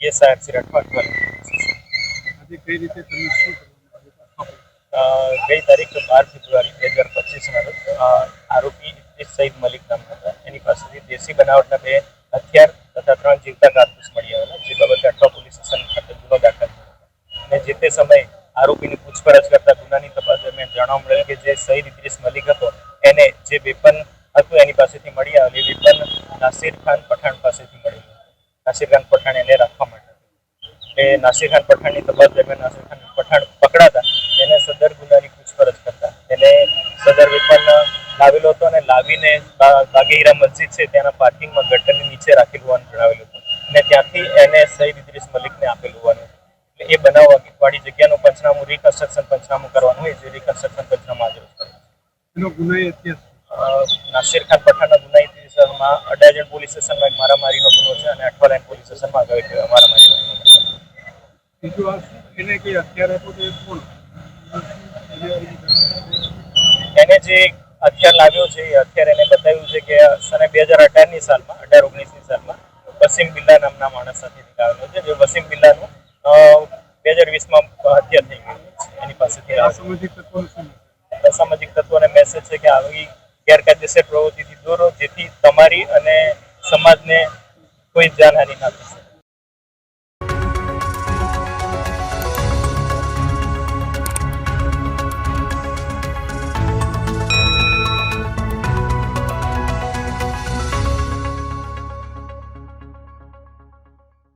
PS સાહેબ શ્રી રાઠવા આજે કઈ રીતે તમે શું ગઈ તારીખ બાર ફેબ્રુઆરી બે હજાર પચીસના રોજ આરોપી ઇદ્રીસ સઈદ મલિક નામ હતા. એની પાસેથી દેશી બનાવટના બે હથિયાર તથા ત્રણ જીવતા કારતૂસ મળી આવેલા જે બાબતે અઠવા પોલીસ સ્ટેશન ખાતે ગુનો દાખલ થયો અને જે તે સમયે આરોપીની પૂછપરછ કરતા ગુનાની તપાસ દરમિયાન જાણવા મળેલ કે જે સઈદ ઇદ્રીસ મલિક હતો એને જે વેપન હતું એની પાસેથી મળી આવેલી એ વેપન નાસિર ખાન પઠાણ પાસેથી મળેલું હતું નાસિર ખાન પઠાણ એને રાખવા માટે એ નાસિરખાન પઠાણની તપાસ દરમિયાન નાસિરખાન પઠાણ પકડાતા એને સદર ગુનાની પૂછપરછ કરતા. એને સદર વેપન લાવેલો હતો અને લાવીને બાગેહીરા મસ્જિદ છે ત્યાંના પાર્કિંગમાં ગટરની નીચે રાખેલું હોવાનું જણાવેલું હતું. અને ત્યાંથી એને સઈદ ઇદ્રીસ મલિકને આપેલું હોવાનું એટલે એ બનાવ વાળી જગ્યાનું પંચનામું રિકન્સ્ટ્રક્શન પંચનામું કરવાનું હોય જે રિકન્સ્ટ્રક્શન પંચનામું આજે. ગુનાઈ નાસિર ખાન પઠાણના ગુનાહિત વિસ્તારમાં અડાજણ પોલીસ સ્ટેશનમાં એક મારામારીનો ગુનો છે અને અઠવાલાઈન પોલીસ સ્ટેશનમાં ગયો મારામારીનો ગુનો છે. બીજું આ એને કે અત્યારે તો કોણ? એને જે હથિયાર લાવ્યો છે એ હથિયાર એને બતાવ્યું છે કે સને બે હજાર અઢારની સાલમાં અઢાર ઓગણીસની સાલમાં વસીમ બિલ્લા નામના માણસ સાથે નીકળેલો છે જે વસીમ બિલ્લાનું બે હજાર વીસમાં હત્યા થઈ ગઈ છે એની પાસેથી સામાજિક અસામાજિક તત્વોને મેસેજ છે કે આવી ગેરકાયદેસર પ્રવૃત્તિથી તમારી અને સમાજને કોઈ જાનહાનિ ના થાય.